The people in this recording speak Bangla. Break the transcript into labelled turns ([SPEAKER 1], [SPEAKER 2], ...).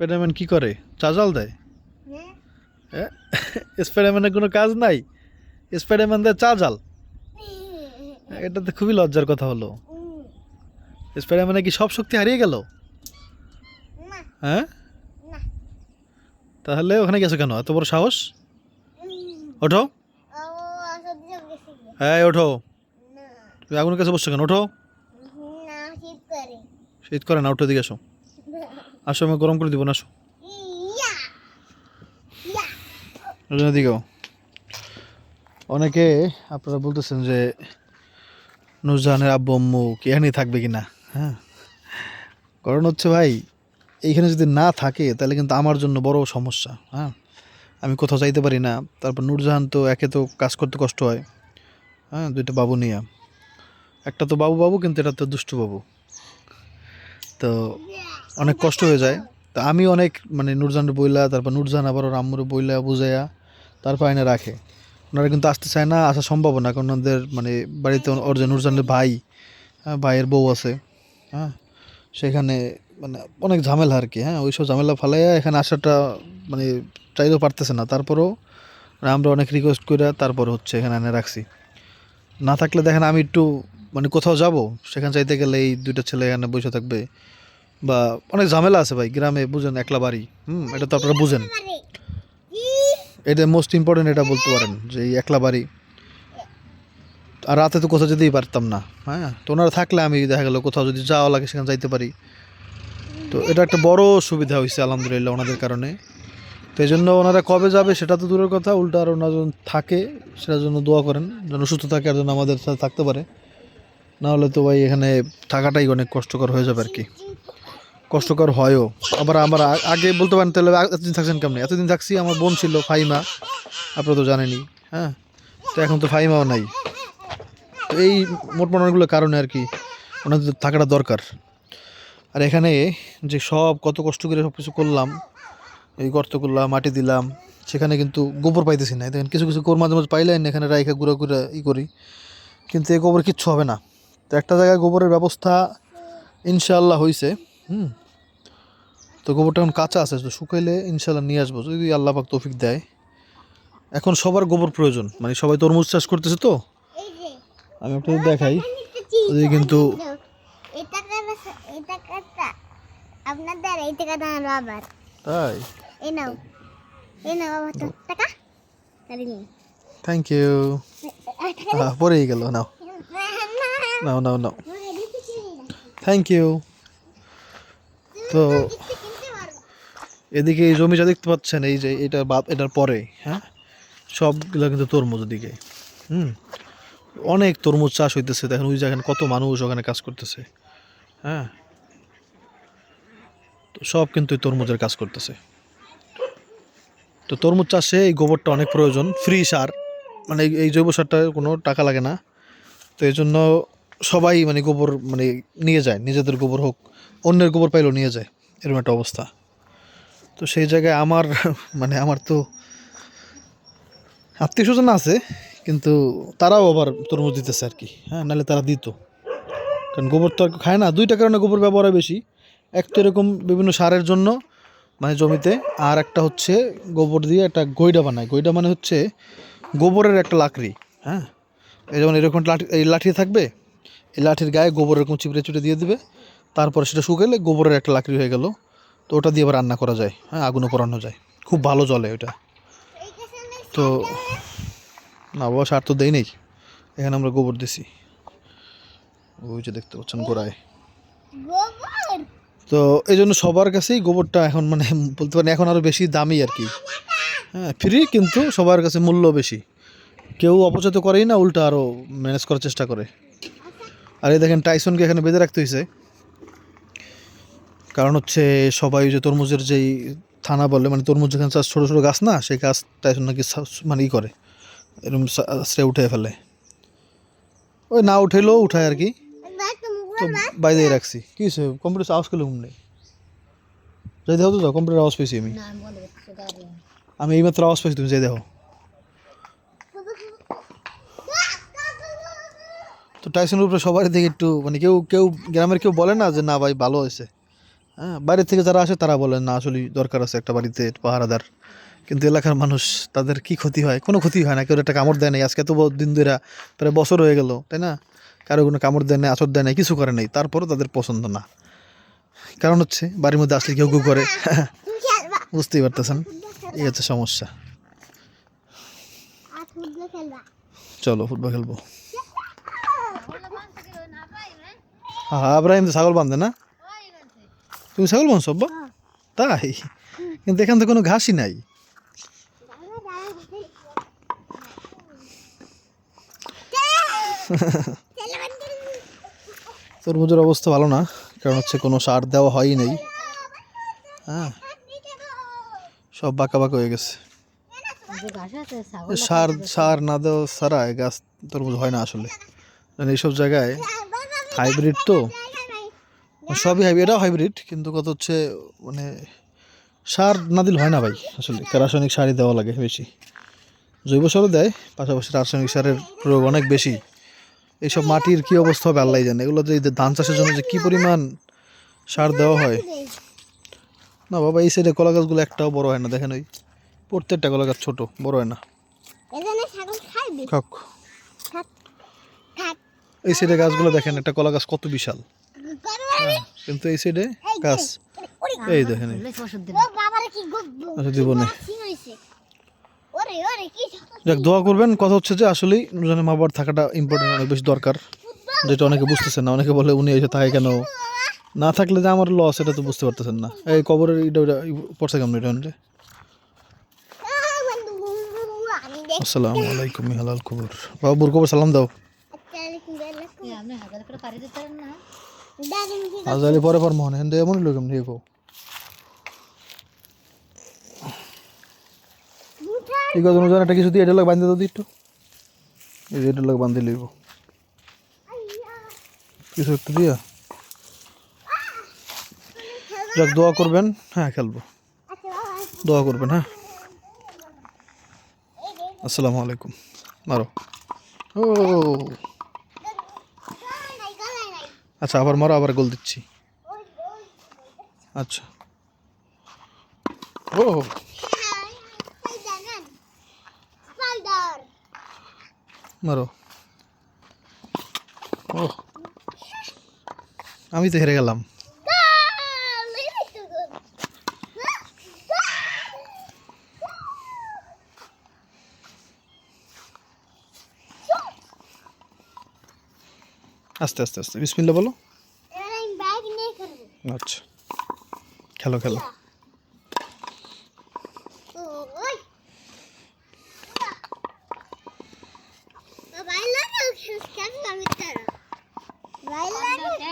[SPEAKER 1] স্পাইডারম্যান কি করে? চাজাল দেয়।
[SPEAKER 2] হ্যাঁ।
[SPEAKER 1] স্পাইডারম্যানের কোনো কাজ নাই। স্পাইডারম্যান দেয় চাজাল। এটা তো খুবই লজ্জার কথা হলো। স্পাইডারম্যানের কি সব শক্তি হারিয়ে গেল? হ্যাঁ? তাহলে ওখানে গেছো কেন? এত বড় সাহস? ওঠো। হ্যাঁ ওঠো। তুমি আগুনের কাছে বসছো কেন? ওঠো।
[SPEAKER 2] শীত করে।
[SPEAKER 1] না উঠো দিকে আসো আসো, আমি গরম করে দিব, না আসো। দিকেও অনেকে আপনারা বলতেছেন যে, নুরজাহানের আব্বু, আম্মু কি এখানেই থাকবে কিনা? হ্যাঁ। কারণ হচ্ছে ভাই, এইখানে যদি না থাকে, তাহলে কিন্তু আমার জন্য বড় সমস্যা হ্যাঁ। আমি কোথাও যাইতে পারি না। তারপর নূরজাহান তো একে তো কাজ করতে কষ্ট হয় হ্যাঁ দুইটা বাবু নিয়ে। একটা তো বাবু বাবু, কিন্তু এটা তো দুষ্টু বাবু। তো অনেক কষ্ট হয়ে যায়। তো আমি অনেক মানে নূরজাহানের বইলা, তারপর নুরজান আবার ওর আম্মুর বইলা বুঝাইয়া তারপর আইনে রাখে। ওনারা কিন্তু আসতে চায় না আসা সম্ভব না কারণ ওনাদের মানে বাড়িতে ওর যে নূরজাহানের ভাই হ্যাঁ ভাইয়ের বউ আছে হ্যাঁ সেখানে মানে অনেক ঝামেলা আর কি হ্যাঁ ওইসব ঝামেলা ফালাইয়া এখানে আসাটা মানে চাইলেও পারতেছে না। তারপরেও আমরা অনেক রিকোয়েস্ট করে তারপর হচ্ছে এখানে এনে রাখছি। না থাকলে দেখেন আমি একটু মানে কোথাও যাব, সেখানে চাইতে গেলে এই দুইটা ছেলে এখানে বসে থাকবে। বা অনেক ঝামেলা আছে ভাই, গ্রামে বুঝেন, একলা বাড়ি, হুম, এটা তো আপনারা বুঝেন। এটা মোস্ট ইম্পর্টেন্ট এটা বলতে পারেন যে এই একলা বাড়ি। আর রাতে তো কোথাও যেতেই পারতাম না হ্যাঁ তো ওনারা থাকলে আমি দেখা গেলো কোথাও যদি যাওয়া লাগে সেখানে যাইতে পারি। তো এটা একটা বড় সুবিধা হয়েছে আলহামদুলিল্লাহ ওনাদের কারণে। তো এই জন্য ওনারা কবে যাবে সেটা তো দূরের কথা, উল্টা আর ওনারা থাকে সেটার জন্য দোয়া করেন, যেন সুস্থ থাকে আর যেন আমাদের সাথে থাকতে পারে। না হলে তো ভাই এখানে থাকাটাই অনেক কষ্টকর হয়ে যাবে আর কি। কষ্টকর হয়ও। আবার আমার আগে বলতে পারেন তাহলে এতদিন থাকছেন কেমনি? এতদিন থাকছি, আমার বোন ছিল ফাইমা আপনারা তো জানেনই হ্যাঁ? তো এখন তো ফাইমাও নাই। তো এই মোটমোট অনেকগুলো কারণে আর কি ওনাদের থাকাটা দরকার। আর এখানে যে সব কত কষ্ট করে সব কিছু করলাম, এই গর্ত করলাম, মাটি দিলাম, সেখানে কিন্তু গোবর পাইতেছি না। দেখেন কিছু কিছু গোবর মাঝে মাঝে পাইলেন এখানে রাইখা গুঁড়ো করে ই করি। কিন্তু এই গোবর কিচ্ছু হবে না। তো একটা জায়গায় গোবরের ব্যবস্থা ইনশাল্লাহ হয়েছে হুম? তো গোবরটা এখন কাঁচা আছে তো শুকাইলে ইনশাল্লাহ নিয়ে আসব যদি আল্লাহ পাক তৌফিক দেয়। এখন সবার গোবর প্রয়োজন মানে সবাই তরমুজ চাষ করতেছে তো? আমি আপনাদের দেখাই। কিন্তু তাই? থ্যাংক ইউ পরেই গেল নাও। নাও নাও নাও থ্যাংক ইউ তো এদিকে এই জমি যা দেখতে পাচ্ছেন, এই যে এটা বাদ এটার পরে হ্যাঁ? সবগুলো কিন্তু তরমুজ দিকে হুম? অনেক তরমুজ চাষ হইতেছে। দেখেন ওই জায়গায় কত মানুষ ওখানে কাজ করতেছে। হ্যাঁ? তো সব কিন্তু তরমুজের কাজ করতেছে। তো তরমুজ চাষে এই গোবরটা অনেক প্রয়োজন। ফ্রি সার। মানে এই জৈব সারটা কোনো টাকা লাগে না। তো এই জন্য সবাই মানে গোবর মানে নিয়ে যায়, নিজেদের গোবর হোক, অন্যের গোবর পাইলেও নিয়ে যায়, এরকম একটা অবস্থা। তো সেই জায়গায় আমার মানে আমার তো আত্মীয় স্বজন আছে, কিন্তু তারাও আবার তরমুজ দিতেছে আর কি হ্যাঁ নাহলে তারা দিত। কারণ গোবর তো আর খায় না, দুইটা কারণে গোবর ব্যবহার বেশি। এক তো এরকম বিভিন্ন সারের জন্য মানে জমিতে, আর একটা হচ্ছে গোবর দিয়ে একটা গইডা বানায়। গইডা মানে হচ্ছে গোবরের একটা লাকড়ি হ্যাঁ এই যেমন এরকম লাঠি, এই লাঠি থাকবে এই লাঠির গায়ে গোবর এরকম চিপড়ে চিপড়ে দিয়ে দিবে তারপরে সেটা শুকালে গোবরের একটা লাকড়ি হয়ে গেল তো ওটা দিয়ে আবার রান্না করা যায় হ্যাঁ আগুনে পোড়ানো যায়। খুব ভালো জলে ওটা। তো না বাবা সার তো দেই নেই এখানে আমরা গোবর দিছি। ওই যে দেখতে পাচ্ছেন গোড়ায়। তো এই জন্য সবার কাছেই গোবরটা এখন মানে বলতে পারেন এখন আরও বেশি দামি আর কি। হ্যাঁ ফ্রি কিন্তু সবার কাছে মূল্য বেশি। কেউ অপচয় তো করেই না উল্টা আরও ম্যানেজ করার চেষ্টা করে। আর এই দেখেন টাইসনকে এখানে বেঁধে রাখতে হয়েছে কারণ হচ্ছে সবাই যে তরমুজের যেই থানা বলে মানে তরমুজ যেখানে চাষ ছোটো ছোটো গাছ না, সেই গাছ টাইসন নাকি সা- মানে ই করে এরকম আশ্রে উঠে ফেলে। ওই না উঠেলেও উঠায় আর কি।
[SPEAKER 2] তো
[SPEAKER 1] বাইরে রাখছি। কি হয়েছে কম্পিউটার আওয়াজ করলে ঘুম নেই। যাই দেখো তো কম্পিউটার আওয়াজ পেয়েছি আমি। আমি এইমাত্র আওয়াজ পেয়েছি তুমি যাই দেখো। তো টাইসনের উপরে সবার দিকে একটু মানে কেউ কেউ গ্রামের কেউ বলে না যে না ভাই ভালো হয়েছে। হ্যাঁ বাইরে থেকে যারা আসে তারা বলেন না আসলে দরকার আছে একটা বাড়িতে পাহারাদার। কিন্তু এলাকার মানুষ তাদের কি ক্ষতি হয়? কোনো ক্ষতি হয় না কেউ একটা কামড় দেয় নাই। আজকে তো বহু দিন ধরে প্রায় বছর হয়ে গেল তাই না? কারও কোনো কামড় দেয় নাই আচর দেয় নাই কিছু করে নাই তারপরও তাদের পছন্দ না। কারণ হচ্ছে বাড়ির মধ্যে আসলে কেউ কেউ করে। বুঝতেই পারতেছেন? এই হচ্ছে সমস্যা। চলো ফুটবল খেলব। হ্যাঁ আব্রাহিম তো ছাগল বাঁধে না? তুমি ছাগল বাঁধছো আব্বা? তাই? কিন্তু এখান থেকে কোনো ঘাসই নাই। তরমুজের অবস্থা ভালো না কারণ হচ্ছে কোনো সার দেওয়া হয়ই নাই। হ্যাঁ। সব বাঁকা বাঁকা হয়ে গেছে। সার সার না দেওয়া ছাড়া গাছ তরমুজ হয় না আসলে। এইসব জায়গায় হাইব্রিড তো? সবই হাইব্রিড এটাও হাইব্রিড কিন্তু কত হচ্ছে মানে সার না দিলে হয় না ভাই আসলে। রাসায়নিক সারই দেওয়া লাগে বেশি। জৈব সারও দেয় পাশাপাশি রাসায়নিক সারের প্রয়োগ অনেক বেশি। এইসব মাটির কি অবস্থা হবে আল্লাহ জানে। এগুলো যে ধান চাষের জন্য যে কী পরিমাণ সার দেওয়া হয়। না বাবা এই সাইডে কলা গাছগুলো একটাও বড় হয় না দেখেন ওই প্রত্যেকটা কলা গাছ ছোটো বড় হয় না। খাক। এই সাইডে গাছগুলো দেখেন একটা কলা গাছ কত বিশাল।
[SPEAKER 2] করবে
[SPEAKER 1] কিন্তু এই সাইডে গাছ। এই দেখেন এই।
[SPEAKER 2] ও বাবারে
[SPEAKER 1] আচ্ছা যাক দোয়া করবেন কথা হচ্ছে যে আসলেই নুরজানের মা বাবার থাকাটা ইম্পর্টেন্ট অনেক বেশি দরকার যেটা অনেকে বুঝতেছেন না। অনেকে বলে উনি এসে থাকে কেন? না থাকলে যে আমার লস এটা তো বুঝতে পারতেছেন না। এই কবরের এটা ওটা পড়ছে কেমন এটা
[SPEAKER 2] দেখ
[SPEAKER 1] আসসালামু আলাইকুম হালাল কবর। বাবুর কবর সালাম দাও।
[SPEAKER 2] দাদিন কি
[SPEAKER 1] আজ আলি পরে পর মনে হেন এমন লোক এমনি কো ঠিক আছে নুরজান একটা কিছু দিয়ে এটা লোক বাঁধতে দাও একটু। এই যে এটা লোক বাঁধতে লইব। কিছু একটু দিয়া। যাক, দোয়া করবেন। হ্যাঁ খেলব। দোয়া করবেন হ্যাঁ। আসসালামু আলাইকুম। মারো। ও। আচ্ছা আবার মারো আবার গোল দিচ্ছি। আচ্ছা। ও। মারো। ও। আমি তো হেরে গেলাম। আস্তে আস্তে আস্তে। বিসমিল্লা বলো। আচ্ছা। খেলো খেলো।